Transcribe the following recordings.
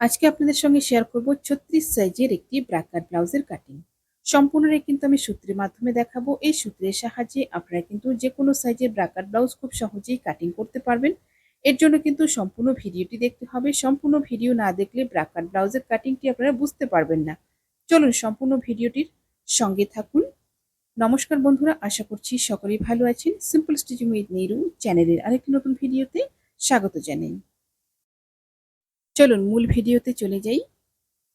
আজকে আপনাদের সঙ্গে শেয়ার করব ছত্রিশ সাইজের একটি ব্রাকার ব্লাউজের কাটিং সম্পূর্ণটাই কিন্তু আমি সূত্রের মাধ্যমে দেখাবো। এই সূত্রের সাহায্যে আপনারা কিন্তু যে কোনো সাইজের ব্রাকার ব্লাউজ খুব সহজেই কাটিং করতে পারবেন। এর জন্য কিন্তু সম্পূর্ণ ভিডিওটি দেখতে হবে। সম্পূর্ণ ভিডিও না দেখলে ব্রাকার ব্লাউজের কাটিংটি আপনারা বুঝতে পারবেন না। চলুন সম্পূর্ণ ভিডিওটির সঙ্গে থাকুন। নমস্কার বন্ধুরা, আশা করছি সকলেই ভালো আছেন। সিম্পল স্টিচিং উইথ নিরু চ্যানেলের আরেকটি নতুন ভিডিওতে স্বাগত জানাই। চলুন মূল ভিডিওতে চলে যাই।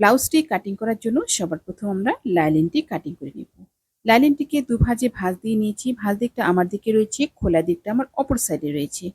ব্লাউজটি কাটিং করার জন্য সবার প্রথম আমরা লাইলিনটি কাটিং করে নেব। লাইলিনটিকে দুভাজে ভাঁজ দিয়ে নিয়েছি। ভাঁজ দিকটা আমার দিকে রয়েছে, খোলা দিকটা আমার অপর সাইডে রয়েছে।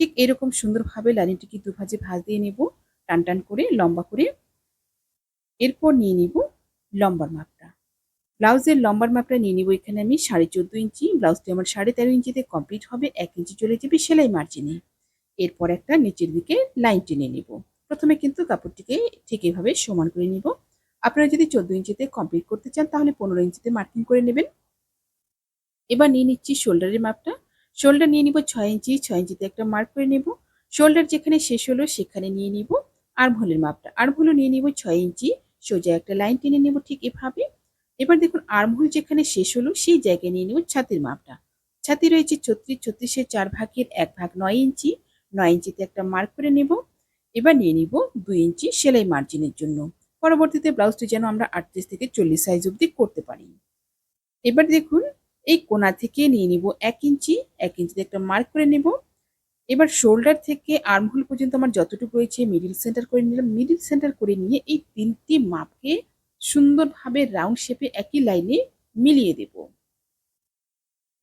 ঠিক এরকম সুন্দরভাবে লাইলিনটিকে দুভাজে ভাঁজ দিয়ে নেব, টান টান করে, লম্বা করে। এরপর নিয়ে নিব লম্বার মাপটা। ব্লাউজের লম্বার মাপটা নিয়ে নিব এখানে আমি সাড়ে চোদ্দ ইঞ্চি। ব্লাউজটি আমার সাড়ে তেরো ইঞ্চিতে কমপ্লিট হবে, এক ইঞ্চি চলে যাবে সেলাই মার্জিনে এরপর একটা নিচের দিকে লাইন টেনে নিব। প্রথমে কিন্তু কাপড়টিকে ঠিক এভাবে সমান করে নিব। আপনারা যদি চোদ্দ ইঞ্চিতে কমপ্লিট করতে চান, তাহলে পনেরো ইঞ্চিতে মার্কিং করে নেবেন। এবার নিয়ে নিচ্ছি শোল্ডারের মাপটা। শোল্ডার নিয়ে নিব ছয় ইঞ্চি, ছয় ইঞ্চিতে একটা মার্ক করে নেব। শোল্ডার যেখানে শেষ হলো, সেখানে নিয়ে নিব আর্মহোলের মাপটা। আর্মহোলও নিয়ে নিব ছয় ইঞ্চি, সোজা একটা লাইন টেনে নেব ঠিক এভাবে। এবার দেখুন আর্মহোল যেখানে শেষ হলো, সেই জায়গায় নিয়ে নিব ছাতির মাপটা। ছাতি রয়েছে ছত্রিশ, ছত্রিশের চার ভাগের এক ভাগ নয় ইঞ্চি। নয় ইঞ্চিতে একটা মার্ক করে নেব। এবার নিয়ে নিব দুই ইঞ্চি সেলাই মার্জিনের জন্য। পরবর্তীতে ব্লাউজটি যেন আমরা আটত্রিশ থেকে চল্লিশ সাইজ অবধি করতে পারি। এবার দেখুন, এই কোনা থেকে নিয়ে নিব এক ইঞ্চি, এক ইঞ্চিতে একটা মার্ক করে নেব। এবার শোল্ডার থেকে আর্মহোল পর্যন্ত আমার যতটুকু রয়েছে মিডিল সেন্টার করে নিলাম। মিডিল সেন্টার করে নিয়ে এই তিনটি মাপকে সুন্দরভাবে রাউন্ড শেপে একই লাইনে মিলিয়ে দেব।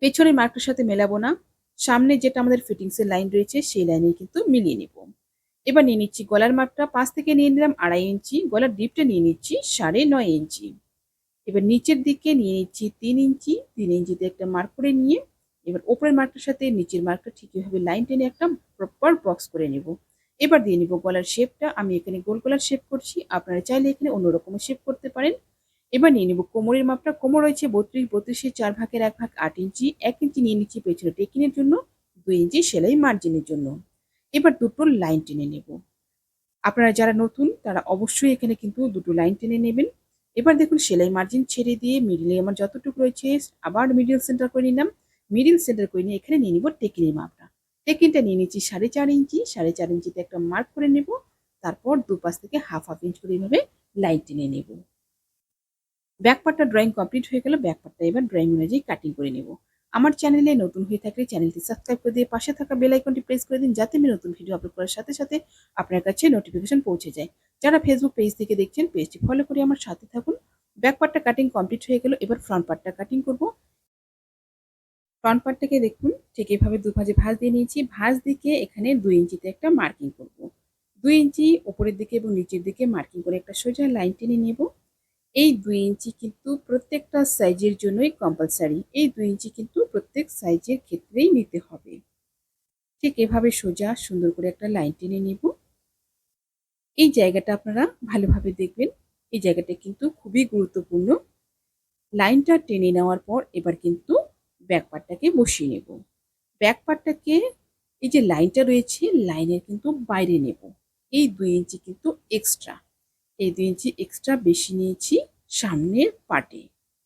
পেছনের মার্কের সাথে মেলাবো না। সামনে যেটা আমাদের ফিটিংসের লাইন রয়েছে, সেই লাইনে কিন্তু মিলিয়ে নেব। এবার নিয়ে নিচ্ছি গলার মাপটা পাশ থেকে নিয়ে নিলাম আড়াই ইঞ্চি, গলার ডিপটা নিয়ে নিচ্ছি সাড়ে নয় ইঞ্চি। এবার নিচের দিকে নিয়ে নিচ্ছি তিন ইঞ্চি, তিন ইঞ্চিতে একটা মার্ক করে নিয়ে এবার ওপরের মার্কটার সাথে নিচের মার্কটা ঠিকইভাবে লাইন টেনে একটা প্রপার বক্স করে নেব। এবার দিয়ে নিব গলার শেপটা আমি এখানে গোল গলার শেপ করছি, আপনারা চাইলে এখানে অন্যরকম শেপ করতে পারেন। এবার নিয়ে নিব কোমরের মাপটা, কোমর রয়েছে বত্রিশ বত্রিশের চার ভাগের এক ভাগ আট ইঞ্চি, এক ইঞ্চি নিয়ে নিচ্ছি পেছনে টেকিনের জন্য, দুই ইঞ্চি সেলাই মার্জিনের জন্য। এবার দুটো লাইন টেনে নেব। আপনারা যারা নতুন, তারা অবশ্যই এখানে কিন্তু দুটো লাইন টেনে নেবেন। এবার দেখুন, সেলাই মার্জিন ছেড়ে দিয়ে মিডিলে আমার যতটুকু রয়েছে, আবার মিডিল সেন্টার করে নিলাম। মিডিল সেন্টার করে নিয়ে এখানে নিয়ে নিব টেকিনের মাপটা। টেকিনটা নিয়ে নিচ্ছি সাড়ে চার ইঞ্চি, সাড়ে চার ইঞ্চিতে একটা মার্ক করে নেব। তারপর দুপাশ থেকে হাফ হাফ ইঞ্চ করে এইভাবে লাইন টেনে নেব। ব্যাক পার্টটা ড্রয়িং কমপ্লিট হয়ে গেল ব্যাক পার্টটা এবার ড্রয়িং অনুযায়ী কাটিং করে নেব। আমার চ্যানেলে নতুন হয়ে থাকলে চ্যানেলটি সাবস্ক্রাইব করে দিয়ে পাশে থাকা বেল আইকনটি প্রেস করে দিন যাতে আমি নতুন ভিডিও আপলোড করার সাথে সাথে আপনার কাছে নোটিফিকেশন পৌঁছে যায়। যারা ফেসবুক পেজ থেকে দেখছেন পেজটি ফলো করে আমার সাথে থাকুন। ব্যাক পার্টটা কাটিং কমপ্লিট হয়ে গেল, এবার ফ্রন্ট পার্টটা কাটিং করব। ফ্রন্ট পার্টটাকে দেখুন, ঠিক এভাবে দু ভাজে ভাঁজ দিয়ে নিয়েছি। ভাঁজ দিকে এখানে দুই ইঞ্চিতে একটা মার্কিং করব। দুই ইঞ্চি উপরের দিকে এবং নিচের দিকে মার্কিং করে একটা সোজা লাইন টেনে নেব। এই দুই ইঞ্চি কিন্তু প্রত্যেকটা সাইজের জন্যই কম্পালসারি এই দুই ইঞ্চি কিন্তু প্রত্যেক সাইজের ক্ষেত্রেই নিতে হবে। ঠিক এভাবে সোজা সুন্দর করে একটা লাইন টেনে নিব। এই জায়গাটা আপনারা ভালোভাবে দেখবেন। এই জায়গাটা কিন্তু খুবই গুরুত্বপূর্ণ। লাইনটা টেনে নেওয়ার পর এবার কিন্তু ব্যাক পার্টটাকে বসিয়ে নেব। ব্যাক পার্টটাকে এই যে লাইনটা রয়েছে লাইনের কিন্তু বাইরে নেব। এই দুই ইঞ্চি কিন্তু এক্সট্রা এই দুই ইঞ্চি এক্সট্রা বেশি নিয়েছি সামনের পার্টে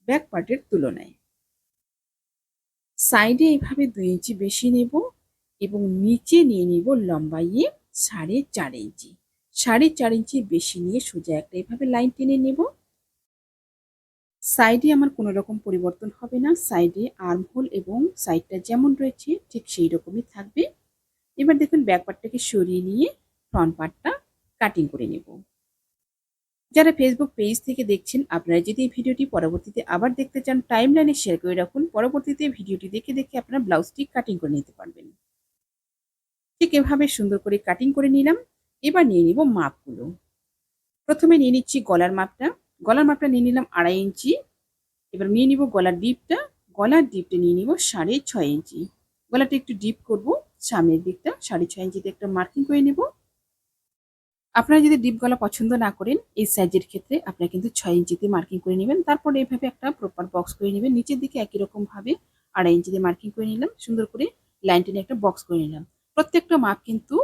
ব্যাক পার্টের তুলনায়। সাইডে এইভাবে দুই ইঞ্চি বেশি নেব এবং নিচে নিয়ে নিব লম্বাইয়ে সাড়ে চার ইঞ্চি। সাড়ে চার ইঞ্চি বেশি নিয়ে সোজা একটা এইভাবে লাইন টেনে নেব। সাইডে আমার কোনো রকম পরিবর্তন হবে না। সাইডে আর্মহোল এবং সাইডটা যেমন রয়েছে, ঠিক সেই রকমই থাকবে। এবার দেখুন ব্যাক পার্টটাকে সরিয়ে নিয়ে ফ্রন্ট পার্টটা কাটিং করে নেব। যারা ফেসবুক পেজ থেকে দেখছেন, আপনারা যদি এই ভিডিওটি পরবর্তীতে আবার দেখতে চান টাইম লাইনে শেয়ার করে রাখুন। পরবর্তীতে ভিডিওটি দেখে দেখে আপনারা ব্লাউজটি কাটিং করে নিতে পারবেন। ঠিক এভাবে সুন্দর করে কাটিং করে নিলাম। এবার নিয়ে নিব মাপগুলো। প্রথমে নিয়ে নিচ্ছি গলার মাপটা। গলার মাপটা নিয়ে নিলাম আড়াই ইঞ্চি। এবার নিয়ে নিব গলার ডিপটা গলার ডিপটা নিয়ে নিব সাড়ে ছয় ইঞ্চি। গলাটা একটু ডিপ করব। সামনের দিকটা সাড়ে ছয় ইঞ্চিতে একটা মার্কিং করে নেব। আপনারা যদি ডিপ গলা পছন্দ না করেন, এই সাইজের ক্ষেত্রে আপনারা কিন্তু ছয় ইঞ্চিতে মার্কিং করে নেবেন। তারপর এইভাবে একটা প্রপার বক্স করে নেবেন। নিচের দিকে একই রকম ভাবে আড়াই ইঞ্চিতে মার্কিং করে নিলাম। সুন্দর করে লাইন টেনে একটা বক্স করে নিলাম। প্রত্যেকটা মাপ কিন্তু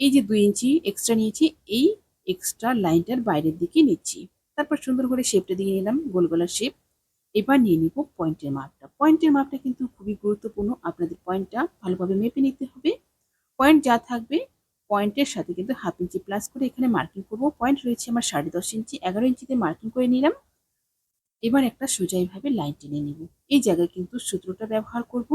এই যে দুই ইঞ্চি এক্সট্রা নিয়েছি, এই এক্সট্রা লাইনটার বাইরের দিকে নিচ্ছি। তারপর সুন্দর করে শেপটা দিয়ে নিলাম, গোল গলার শেপ এবার নিয়ে নিব পয়েন্টের মাপটা পয়েন্টের মাপটা কিন্তু খুবই গুরুত্বপূর্ণ। আপনাদের পয়েন্টটা ভালোভাবে মেপে নিতে হবে। পয়েন্ট যা থাকবে পয়েন্টের সাথে কিন্তু হাফ ইঞ্চি প্লাস করে এখানে মার্কিং করব। পয়েন্ট রয়েছে আমার সাড়ে দশ ইঞ্চি, এগারো ইঞ্চিতে মার্কিং করে নিলাম। এবার একটা সোজা এইভাবে লাইন টেনে নিব। এই জায়গায় কিন্তু সূত্রটা ব্যবহার করব।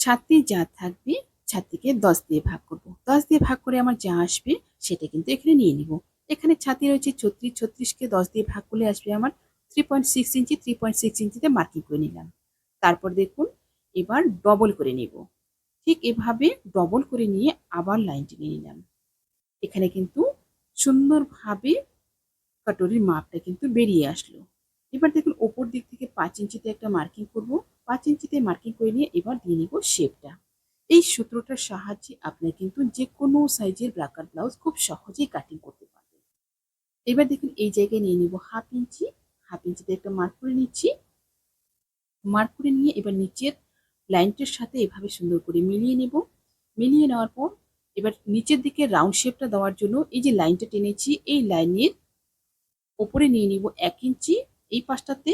ছাত্রী যা থাকবে ছাত্রীকে দশ দিয়ে ভাগ করব। দশ দিয়ে ভাগ করে আমার যা আসবে সেটা কিন্তু এখানে নিয়ে নিব। এখানে ছাতি রয়েছে ছত্রিশ, ছত্রিশকে দশ দিয়ে ভাগ করলে আসবে আমার three point six inch three point six ইঞ্চিতে মার্কিং করে নিলাম। তারপর দেখুন, এবার ডবল করে নিব। ঠিক এভাবে ডবল করে নিয়ে আবার লাইন টেনে নিলাম। এখানে কিন্তু সুন্দরভাবে কাটরির মাপটা কিন্তু বেরিয়ে আসলো। এবার দেখুন ওপর দিক থেকে পাঁচ ইঞ্চিতে একটা মার্কিং করব। পাঁচ ইঞ্চিতে মার্কিং করে নিয়ে এবার দিয়ে নিব শেপটা এই সূত্রটার সাহায্যে আপনি কিন্তু যে কোনো সাইজের ব্রাকার ব্লাউজ খুব সহজেই কাটিং করতে পারবেন। এবার দেখুন এই জায়গায় নিয়ে নিব হাফ ইঞ্চি। হাফ ইঞ্চিতে একটা মার্ক করে নিচ্ছি। মার্ক করে নিয়ে এবার নিচের লাইনটার সাথে এভাবে সুন্দর করে মিলিয়ে নেব। মিলিয়ে নেওয়ার পর এবার নিচের দিকে রাউন্ড শেপটা দেওয়ার জন্য এই যে লাইনটা টেনেছি, এই লাইনের ওপরে নিয়ে নিব এক ইঞ্চি এই পাশটাতে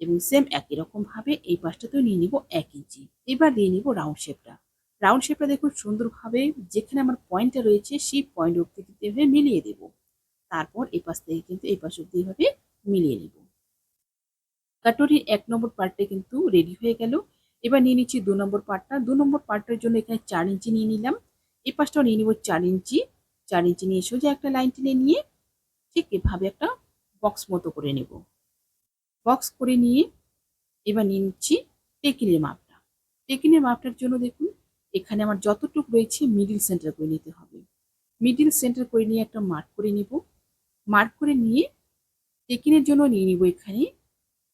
এবং সেম একই রকমভাবে এই পাশটাতেও নিয়ে নিব এক ইঞ্চি। এবার দিয়ে নিব রাউন্ড শেপটা। রাউন্ড শেপটা দেখুন সুন্দরভাবে যেখানে আমার পয়েন্টটা রয়েছে সেই পয়েন্ট অব্দি কিন্তু মিলিয়ে দেব। তারপর এই পাশ থেকে কিন্তু এই পাশ অব্দি এভাবে মিলিয়ে নেব। কাটরির এক নম্বর পার্টটা কিন্তু রেডি হয়ে গেল। এবার নিয়ে নিচ্ছি দু নম্বর পার্টটা। দু নম্বর পার্টটার জন্য এখানে চার ইঞ্চি নিয়ে নিলাম। এই পাশটাও নিয়ে নিব চার ইঞ্চি। চার ইঞ্চি নিয়ে সোজা একটা লাইন টেনে নিয়ে ঠিক এভাবে একটা বক্স মতো করে নেব। বক্স করে নিয়ে এবার নিয়ে নিচ্ছি টেকিনের মাপটা। টেকিনের মাপটার জন্য দেখুন, এখানে আমার যতটুকু রয়েছে মিডিল সেন্টার করে নিতে হবে। মিডিল সেন্টার করে নিয়ে একটা মার্ক করে নিব। মার্ক করে নিয়ে টেকিনের জন্য নিয়ে নিব এখানে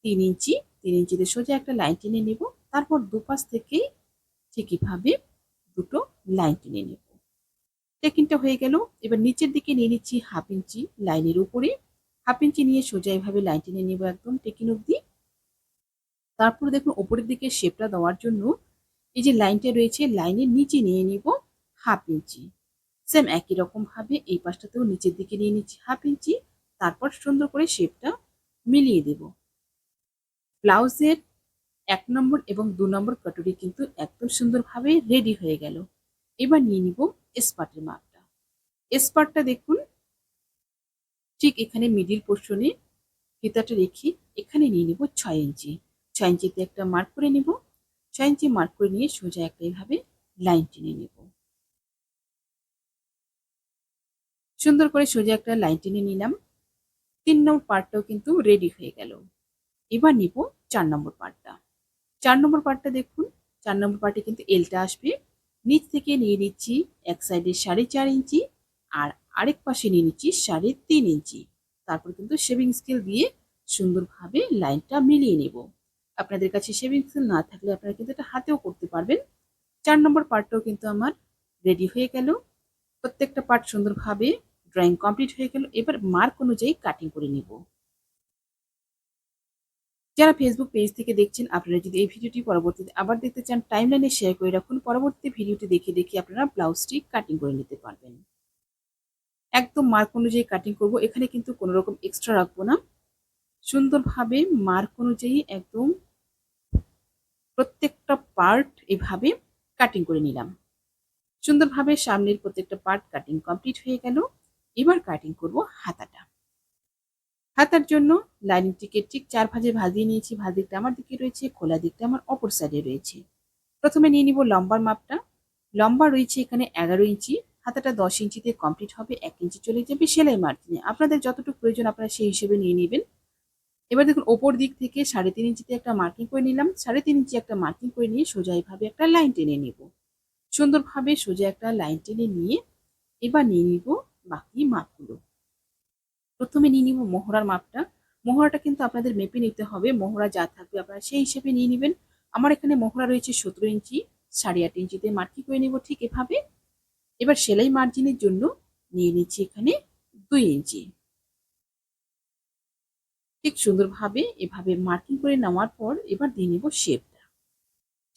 তিন ইঞ্চি। তিন ইঞ্চিতে সোজা একটা লাইন টেনে নেব। তারপর দুপাশ থেকেই ঠিকইভাবে দুটো লাইন টেনে নেব। টেকিনটা হয়ে গেল। এবার নিচের দিকে নিয়ে নিচ্ছি হাফ ইঞ্চি লাইনের উপরে। হাফ ইঞ্চি নিয়ে সোজা এভাবে লাইন টেনে নেব একদম টেকিন অব্দি তারপর দেখুন ওপরের দিকে শেপটা দেওয়ার জন্য এই যে লাইনটা রয়েছে লাইনের নিচে নিয়ে নিব হাফ ইঞ্চি সেম একই রকম ভাবে এই পাশটাতেও নিচের দিকে নিয়ে নিচ্ছি হাফ ইঞ্চি তারপর সুন্দর করে শেপটা মিলিয়ে দেব। ব্লাউজের এক নম্বর এবং দু নম্বর কাটুরি কিন্তু একদম সুন্দরভাবে রেডি হয়ে গেল। এবার নিয়ে নিব স্পার্টের মাপটা। স্পার্টটা দেখুন, ঠিক এখানে মিডিল পোর্শনে ফিতাটা রেখে এখানে নিয়ে নিব ছয় ইঞ্চি। ছয় ইঞ্চিতে একটা মার্ক করে নিব। ছয় ইঞ্চি মার্ক করে নিয়ে সোজা একটা এইভাবে লাইন টেনে নেব। সুন্দর করে সোজা একটা লাইন টেনে নিলাম। তিন নম্বর পার্টটাও কিন্তু রেডি হয়ে গেল। এবার নিব চার নম্বর পার্টটা চার নম্বর পার্টটা দেখুন। চার নম্বর পার্টে কিন্তু এলটা আসবে। নিচ থেকে নিয়ে নিচ্ছি এক সাইডে সাড়ে চার ইঞ্চি আর আরেক পাশে নিয়ে নিচ্ছি সাড়ে তিন ইঞ্চি। তারপর কিন্তু শেভিং স্কেল দিয়ে সুন্দরভাবে লাইনটা মিলিয়ে নেব। আপনাদের কাছে শেভিং স্কেল না থাকলে আপনারা কিন্তু এটা হাতেও করতে পারবেন। চার নম্বর পার্টটাও কিন্তু আমার রেডি হয়ে গেল। প্রত্যেকটা পার্ট সুন্দরভাবে ড্রয়িং কমপ্লিট হয়ে গেল। এবার মার্ক অনুযায়ী কাটিং করে নিব। যারা ফেসবুক পেজ থেকে দেখছেন, আপনারা যদি এই ভিডিওটি পরবর্তীতে আবার দেখতে চান টাইমলাইনে শেয়ার করে রাখুন। পরবর্তী ভিডিওটি দেখে দেখে আপনারা ব্লাউজটি কাটিং করে নিতে পারবেন। একদম মার্ক অনুযায়ী কাটিং করব। এখানে কিন্তু কোনো রকম এক্সট্রা রাখব না। সুন্দরভাবে মার্ক অনুযায়ী একদম প্রত্যেকটা পার্ট এভাবে কাটিং করে নিলাম। সুন্দরভাবে সামনের প্রত্যেকটা পার্ট কাটিং কমপ্লিট হয়ে গেল। এবার কাটিং করব হাতাটা। হাতার জন্য লাইনিংটিকে ঠিক চার ভাজে ভাজিয়ে নিয়েছি। ভাজ দিকটা আমার দিকে রয়েছে, খোলা দিকটা আমার অপর সাইডে রয়েছে। প্রথমে নিয়ে নিব লম্বার মাপটা। লম্বা রয়েছে এখানে এগারো ইঞ্চি, হাতাটা দশ ইঞ্চিতে কমপ্লিট হবে, এক ইঞ্চি চলে যাবে সেলাই মার্জিনে। আপনাদের যতটুকু প্রয়োজন আপনারা সেই হিসেবে নিয়ে নেবেন। এবার দেখুন, ওপর দিক থেকে সাড়ে তিন ইঞ্চিতে একটা মার্কিং করে নিলাম। সাড়ে তিন ইঞ্চি একটা মার্কিং করে নিয়ে সোজা এইভাবে একটা লাইন টেনে নেব। সুন্দরভাবে সোজা একটা লাইন টেনে নিয়ে এবার নিয়ে নিব বাকি মাপগুলো। প্রথমে নিয়ে নিব মোহরার মাপটা। মোহরাটা কিন্তু আপনাদের মেপে নিতে হবে মোহরা যা থাকবে আপনারা সেই হিসেবে নিয়ে নেবেন। আমার এখানে মোহরা রয়েছে সতেরো ইঞ্চি, সাড়ে আট ইঞ্চিতে মার্কিং করে নেব ঠিক এভাবে। এবার সেলাই মার্জিনের জন্য নিয়ে নিচ্ছি এখানে দুই ইঞ্চি। ঠিক সুন্দরভাবে এভাবে মার্কিং করে নেওয়ার পর এবার দিয়ে নেব শেপটা।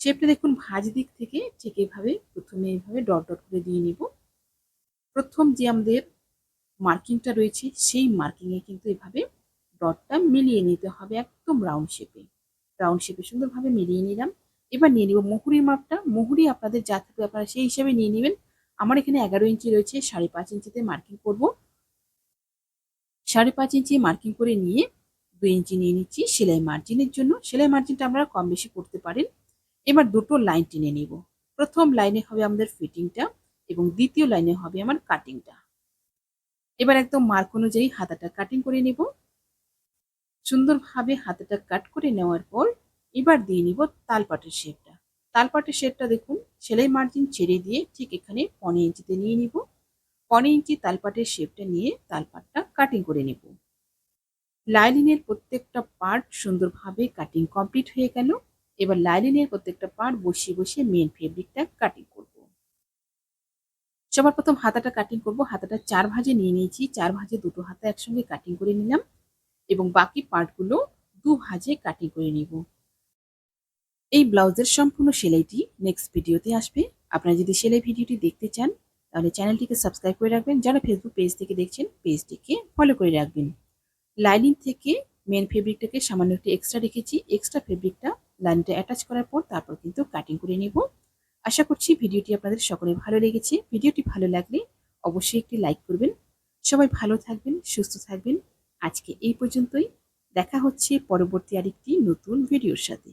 শেপটা দেখুন ভাজ দিক থেকে ঠিক এভাবে প্রথমে এভাবে ডট ডট করে দিয়ে নেব। প্রথম যে আমাদের মার্কিংটা রয়েছে, সেই মার্কিংয়ে কিন্তু এভাবে ডটটা মিলিয়ে নিতে হবে একদম রাউন্ড শেপে রাউন্ড শেপে সুন্দরভাবে মিলিয়ে নিলাম। এবার নিয়ে নিব মুহুরির মাপটা। মুহুরি আপনাদের যা থাকবে আপনারা সেই হিসাবে নিয়ে নেবেন। আমার এখানে এগারো ইঞ্চি রয়েছে, সাড়ে পাঁচ ইঞ্চিতে মার্কিং করব। সাড়ে পাঁচ ইঞ্চি মার্কিং করে নিয়ে দুই ইঞ্চি নিয়ে নিচ্ছি সেলাই মার্জিনের জন্য। সেলাই মার্জিনটা আমরা কম বেশি করতে পারেন। এবার দুটো লাইন টেনে নিব। প্রথম লাইনে হবে আমাদের ফিটিংটা এবং দ্বিতীয় লাইনে হবে আমার কাটিংটা এবার একদম মার্ক অনুযায়ী হাতাটা কাটিং করে নিব। সুন্দরভাবে হাতাটা কাট করে নেওয়ার পর এবার দিয়ে নিব তালপাটের শেপটা তালপাটের শেপটা দেখুন, সেলাই মার্জিন ছেড়ে দিয়ে ঠিক এখানে পনেরো ইঞ্চিতে নিয়ে নিব। পনেরো ইঞ্চি তালপাটের শেপটা নিয়ে তালপাটটা কাটিং করে নেব। লাইলিনের প্রত্যেকটা পার্ট সুন্দরভাবে কাটিং কমপ্লিট হয়ে গেল। এবার লাইলিনের প্রত্যেকটা পার্ট বসিয়ে বসিয়ে মেন ফেব্রিকটা কাটিং করব। সবার প্রথম হাতাটা কাটিং করব, হাতাটা চার ভাজে নিয়ে নিয়েছি, চার ভাজে দুটো হাতা একসঙ্গে কাটিং করে নিলাম এবং বাকি পার্টগুলো দু ভাজে কাটিং করে নিব। এই ব্লাউজের সম্পূর্ণ সেলাইটি নেক্সট ভিডিওতে আসবে। আপনারা যদি সেলাই ভিডিওটি দেখতে চান, তাহলে চ্যানেলটিকে সাবস্ক্রাইব করে রাখবেন। যারা ফেসবুক পেজ থেকে দেখছেন পেজটিকে ফলো করে রাখবেন। লাইনিং থেকে মেন ফেব্রিকটাকে সামান্য একটু এক্সট্রা রেখেছি। এক্সট্রা ফেব্রিকটা লাইনটা অ্যাটাচ করার পর তারপর কিন্তু কাটিং করে নেব। আশা করছি ভিডিওটি আপনাদের সকলে ভালো লেগেছে। ভিডিওটি ভালো লাগলে অবশ্যই একটি লাইক করবেন। সবাই ভালো থাকবেন, সুস্থ থাকবেন। আজকে এই পর্যন্তই। দেখা হচ্ছে পরবর্তী আরেকটি নতুন ভিডিওর সাথে।